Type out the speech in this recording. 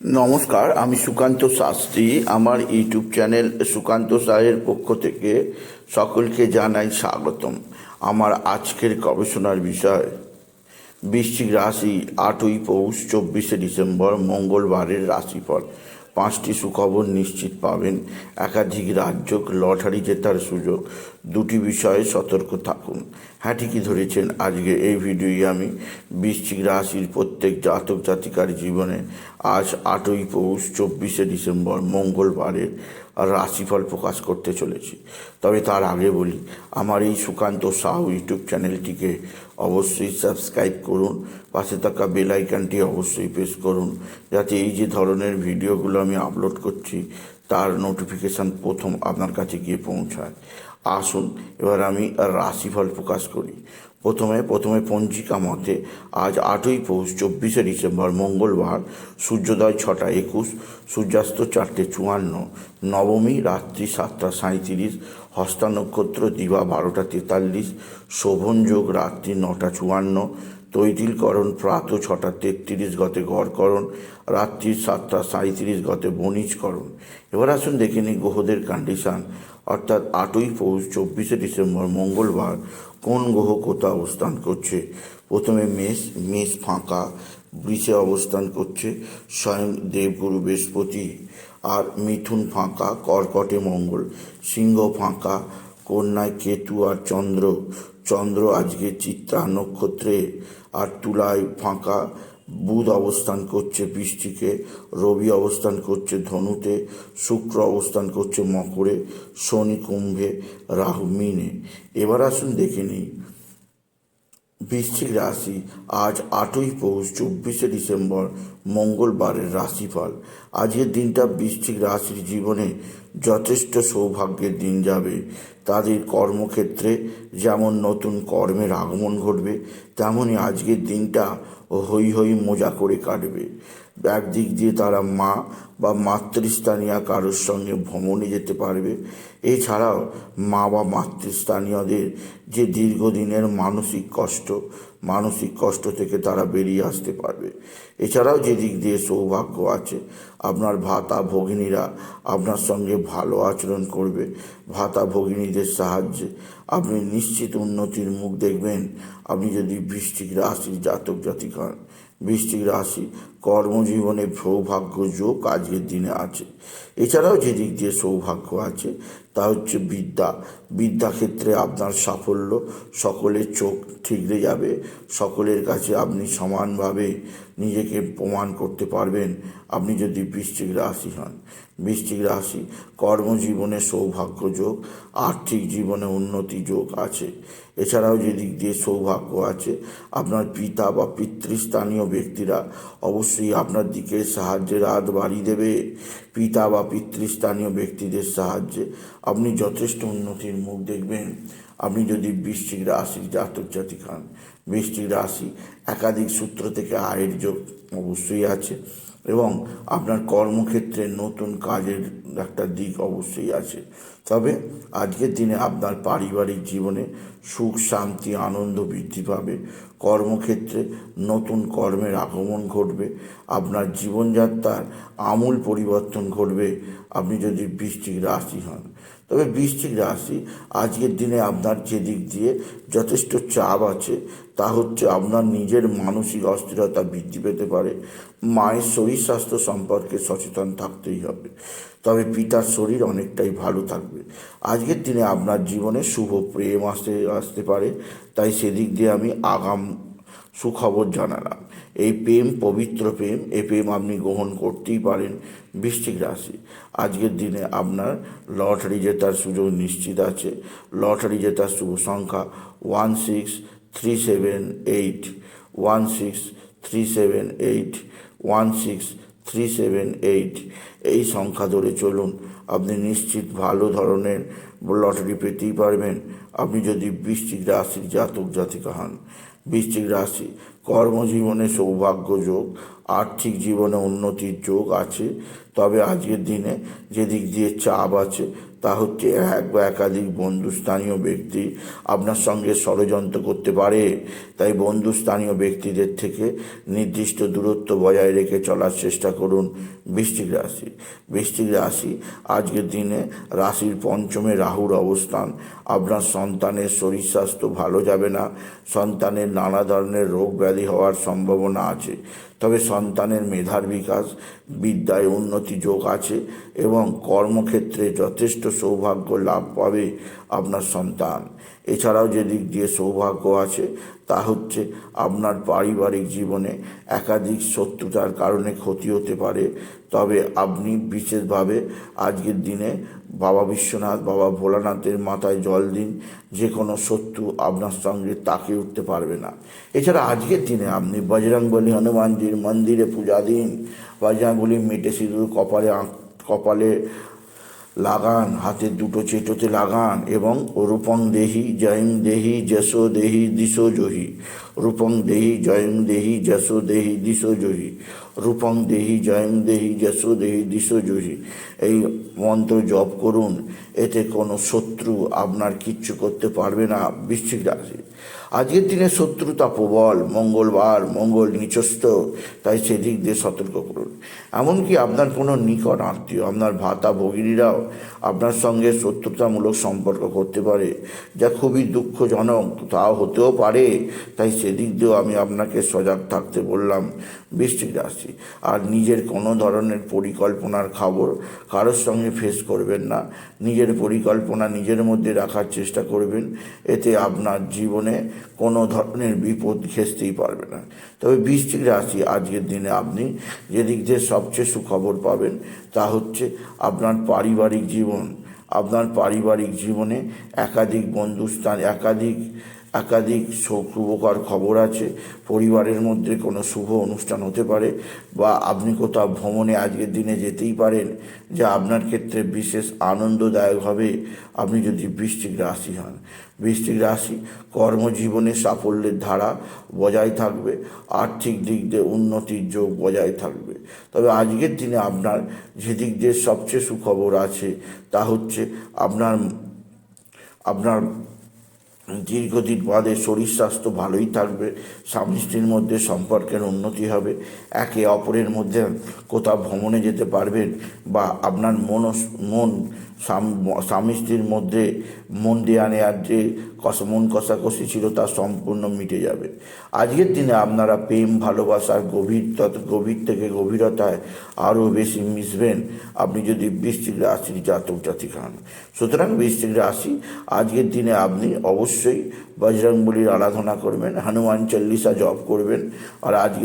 নমস্কার, আমি সুকান্ত শাস্ত্রী। আমার ইউটিউব চ্যানেল সুকান্ত সাহের পক্ষ থেকে সকলকে জানাই স্বাগতম। আমার আজকের গবেষণার বিষয়, বৃশ্চিক রাশি আটই পৌষ, চব্বিশে ডিসেম্বর, মঙ্গলবারের রাশিফল। পাঁচটি সুখবর নিশ্চিত পাবেন। একাধিক রাজ্য লটারি জেতার সুযোগ। দুটি বিষয়ে সতর্ক থাকুন। হ্যাঁ ঠিকই ধরেছেন। আজকে এই ভিডিওই আমি বৃশ্চিক রাশির প্রত্যেক জাতক জাতিকার জীবনে আজ আটই পৌষ চব্বিশে ডিসেম্বর মঙ্গলবারের রাশিফল প্রকাশ করতে চলেছি। তবে তার আগে বলি, আমার এই সুকান্ত সাহু ইউটিউব চ্যানেলটিকে অবশ্যই সাবস্ক্রাইব করুন, পাশে থাকা বেল আইকনটি অবশ্যই প্রেস করুন, যাতে এই যে ধরনের ভিডিওগুলো আমি আপলোড করছি, তার নোটিফিকেশান প্রথম আপনার কাছে গিয়ে পৌঁছায়। আসুন, এবার আমি রাশিফল প্রকাশ করি। প্রথমে প্রথমে পঞ্জিকা মতে, আজ আটই পৌষ, চব্বিশে ডিসেম্বর, মঙ্গলবার, সূর্যোদয় ছটা একুশ, সূর্যাস্ত চারটে চুয়ান্ন, নবমী রাত্রি সাতটা সাঁত্রিশ হস্তা নক্ষত্র দিবা বারোটা তেতাল্লিশ, শোভন যোগ রাত্রি নটা চুয়ান্ন, তৈতিলকরণ প্রাত ছটা তেত্রিশ গতে গড়করণ, রাত্রি সাতটা সাঁত্রিশ গতে বণিজকরণ। এবার আসুন দেখে নিই গ্রহদের কন্ডিশান অর্থাৎ আটই পৌষ চব্বিশে ডিসেম্বর মঙ্গলবার কোন গ্রহ কোথা অবস্থান করছে? প্রথমে মেষ মেষ ফাঁকা, বৃষে অবস্থান করছে, স্বয়ং দেবগুরু বৃহস্পতি। আর মিথুন ফাঁকা, কর্কটে মঙ্গল, সিংহ ফাঁকা, কন্যায় কেতু আর চন্দ্র। চন্দ্র আজকে চিত্রা নক্ষত্রে। আর তুলায় ফাঁকা বুধ অবস্থান করছে, বৃষ্টিকে, রবি অবস্থান করছে ধনুতে, শুক্র অবস্থান করছে মকরে, শনি কুম্ভে, রাহু মিনে। এবার আসুন দেখে নিই। বৃশ্চিক রাশি আজ আটই পৌষ, চব্বিশে ডিসেম্বর, মঙ্গলবারের রাশিফল। আজকের দিনটা বৃশ্চিক রাশির জীবনে যথেষ্ট সৌভাগ্যের দিন যাবে। তাদের কর্মক্ষেত্রে যেমন নতুন কর্মের আগমন ঘটবে তেমনই আজকের দিনটা হই হই মজা করে কাটবে। একদিক দিয়ে তারা মা বা মাতৃস্থানীয় কারোর সঙ্গে ভ্রমণে যেতে পারবে। এছাড়াও মা বা মাতৃস্থানীয়দের যে দীর্ঘদিনের মানসিক কষ্ট মানসিক কষ্ট থেকে তারা বেরিয়ে আসতে পারবে। এছাড়াও যে দিক দিয়ে সৌভাগ্য আছে, আপনার ভাতা ভগিনীরা আপনার সঙ্গে ভালো আচরণ করবে। ভাতা ভগিনীদের সাহায্যে আপনি নিশ্চিত উন্নতির মুখ দেখবেন। আপনি যদি বৃষ্টিক রাশির জাতক জাতিক হন বৃষ্টিক রাশি কর্মজীবনে সৌভাগ্য যোগ আজকের দিনে আছে। এছাড়াও যে দিক দিয়ে সৌভাগ্য আছে, তা হচ্ছে বিদ্যা। বিদ্যাক্ষেত্রে আপনার সাফল্য, সকলের চোখ ঠিকরে যাবে, সকলের কাছে আপনি সমানভাবে নিজেকে প্রমাণ করতে পারবেন। আপনি যদি বৃশ্চিক রাশি হন, বৃশ্চিক রাশি কর্মজীবনে সৌভাগ্য যোগ আর্থিক জীবনে উন্নতি যোগ আছে। এছাড়াও যে দিক দিয়ে সৌভাগ্য আছে, আপনার পিতা বা পিতৃস্থানীয় ব্যক্তিরা অবশ্যই আপনার দিকে সাহায্যের হাত বাড়িয়ে দেবে। পিতা বা পিতৃস্থানীয় ব্যক্তিদের সাহায্যে আপনি যথেষ্ট উন্নতির মুখ দেখবেন। আপনি যদি বৃশ্চিক রাশির জাতক জাতি হন বৃশ্চিক রাশি, একাধিক সূত্র থেকে আয়ের যোগ অবশ্যই আছে এবং আপনার কর্মক্ষেত্রে নতুন কাজের একটা দিক অবশ্যই আছে। তবে আজকের দিনে আপনার পারিবারিক জীবনে সুখ, শান্তি, আনন্দ বৃদ্ধি পাবে। কর্মক্ষেত্রে নতুন কর্মের আগমন ঘটবে। আপনার জীবনযাত্রার আমূল পরিবর্তন ঘটবে। আপনি যদি বৃষ্টিক রাশি হন। তবে বৃশ্চিক রাশি আজকের দিনে আপনার যে দিক দিয়ে যথেষ্ট চাপ আছে তা হচ্ছে আপনার নিজের মানসিক অস্থিরতা বৃদ্ধি পেতে পারে। মায়ের শরীর স্বাস্থ্য সম্পর্কে সচেতন থাকতেই হবে। তবে পিতার শরীর অনেকটাই ভালো থাকবে। আজকের দিনে আপনার জীবনে শুভ প্রেম আসতে আসতে পারে। তাই সেদিক দিয়ে আমি আগাম সুখবর জানালাম। এই প্রেম, পবিত্র প্রেম, এ প্রেম আপনি গ্রহণ করতেই পারেন বৃশ্চিক রাশি। আজকের দিনে আপনার লটারি জেতার সুযোগ নিশ্চিত আছে। লটারি জেতার শুভ সংখ্যা one six three seven eight one six three seven eight one six three seven eight এই সংখ্যা ধরে চলুন। আপনি নিশ্চিত ভালো ধরনের লটারি পেতেই পারবেন। আপনি যদি বৃশ্চিক রাশির জাতক জাতিকা হন, বৃশ্চিক রাশি কর্মজীবনে সৌভাগ্য যোগ, আর্থিক জীবনে উন্নতির যোগ আছে। তবে আজকের দিনে যেদিক দিয়ে চাপ আছে তা হচ্ছে এক বা একাধিক বন্ধুস্থানীয় ব্যক্তি আপনার সঙ্গে ষড়যন্ত্র করতে পারে। তাই বন্ধুস্থানীয় ব্যক্তিদের থেকে নির্দিষ্ট দূরত্ব বজায় রেখে চলার চেষ্টা করুন বৃশ্চিক রাশি। বৃশ্চিক রাশি, আজকের দিনে রাশির পঞ্চমে রাহুর অবস্থান। আপনার সন্তানের শরীর স্বাস্থ্য ভালো যাবে না। সন্তানের নানা ধরনের রোগ ব্যাধি হওয়ার সম্ভাবনা আছে। তবে সন্তানের মেধার বিকাশ, বিদ্যায় উন্নতি যোগ আছে এবং কর্মক্ষেত্রে যথেষ্ট সৌভাগ্য লাভ পাবে আপনার সন্তান। এছাড়াও যে দিক দিয়ে সৌভাগ্য আছে, তা হচ্ছে আপনার পারিবারিক জীবনে একাধিক শত্রুতার কারণে ক্ষতি হতে পারে। তবে আপনি বিশেষভাবে আজকের দিনে বাবা বিশ্বনাথ, বাবা ভোলানাথের মাথায় জল দিন যে কোনো শত্রু আপনার সঙ্গে তাকে উঠতে পারবে না। এছাড়া আজকের দিনে আপনি বজরংবলী হনুমানজির মন্দিরে পূজা দিন। বজরংবলী মেটে সিঁদুর কপালে কপালে লাগান, হাতে দুটো চেটোতে লাগান এবং রূপং দেহি জয়ং দেহি যশো দেহি দিশো জহি। রূপং দেহি জয়ং দেহি যশো দেহি দিশো জহি। রূপং দেহি জয়ং দেহি যশো দেহি দিশো জহি। এই মন্ত্র জপ করুন, এতে কোনো শত্রু আপনার কিচ্ছু করতে পারবে না বৃশ্চিক রাশি। আজকের দিনে শত্রুতা প্রবল, মঙ্গলবার, মঙ্গল নিচস্ত তাই সেদিক দিয়ে সতর্ক করুন। এমনকি আপনার কোনো নিকট আত্মীয়, আপনার ভাতা ভগিনীরাও আপনার সঙ্গে শত্রুতামূলক সম্পর্ক করতে পারে, যা খুবই দুঃখজনক। তাও হতেও পারে, তাই সেদিক দিয়েও আমি আপনাকে সজাগ থাকতে বললাম বৃষ্টিক রাশি। আর নিজের কোনো ধরনের পরিকল্পনার খবর কারোর সঙ্গে ফেস করবেন না। নিজের পরিকল্পনা নিজের মধ্যে রাখার চেষ্টা করবেন, এতে আপনার জীবনে কোনো ধরনের বিপদ ঘেঁচতেই পারবে না। তবে বৃষ্টিক রাশি আজকের দিনে আপনি যে দিক দিয়ে সবচেয়ে সুখবর পাবেন তা হচ্ছে আপনার পারিবারিক জীবন। আপনার পারিবারিক জীবনে একাধিক বন্ধুস্থান, একাধিক একাধিক শুভকর খবর আছে, পরিবারের মধ্যে কোনো শুভ অনুষ্ঠান হতে পারে বা আপনি কোথাও ভ্রমণে আজকের দিনে যেতেই পারেন, যা আপনার ক্ষেত্রে বিশেষ আনন্দদায়ক হবে। আপনি যদি বৃষ্টিক রাশি হন বৃষ্টিক রাশি কর্মজীবনে সাফল্যের ধারা বজায় থাকবে, আর্থিক দিক দিয়ে উন্নতির যোগ বজায় থাকবে। তবে আজকের দিনে আপনার যে দিক দিয়ে সবচেয়ে সুখবর আছে, তা হচ্ছে আপনার আপনার দীর্ঘদিন বাদে শরীর স্বাস্থ্য ভালোই থাকবে, স্বামী স্ত্রীর মধ্যে সম্পর্কের উন্নতি হবে, একে অপরের মধ্যে কোথাও ভ্রমণে যেতে পারবেন বা আপনার মন মন স্বাম- স্ত্রীর মধ্যে মন দেয়া নেওয়ার যে কষা, মন কষাকষি ছিল তা সম্পূর্ণ মিটে যাবে। আজকের দিনে আপনারা প্রেম ভালোবাসার গভীর গভীর থেকে গভীরতায় আরও বেশি মিশবেন। আপনি যদি বৃষ্টিক রাশির জাতক জাতিক হন সুতরাং বৃষ্টিক রাশি, আজকের দিনে আপনি অবশ্যই বজরংবলির আরাধনা করবেন, হনুমান চল্লিশা জপ করবেন। আর আজকে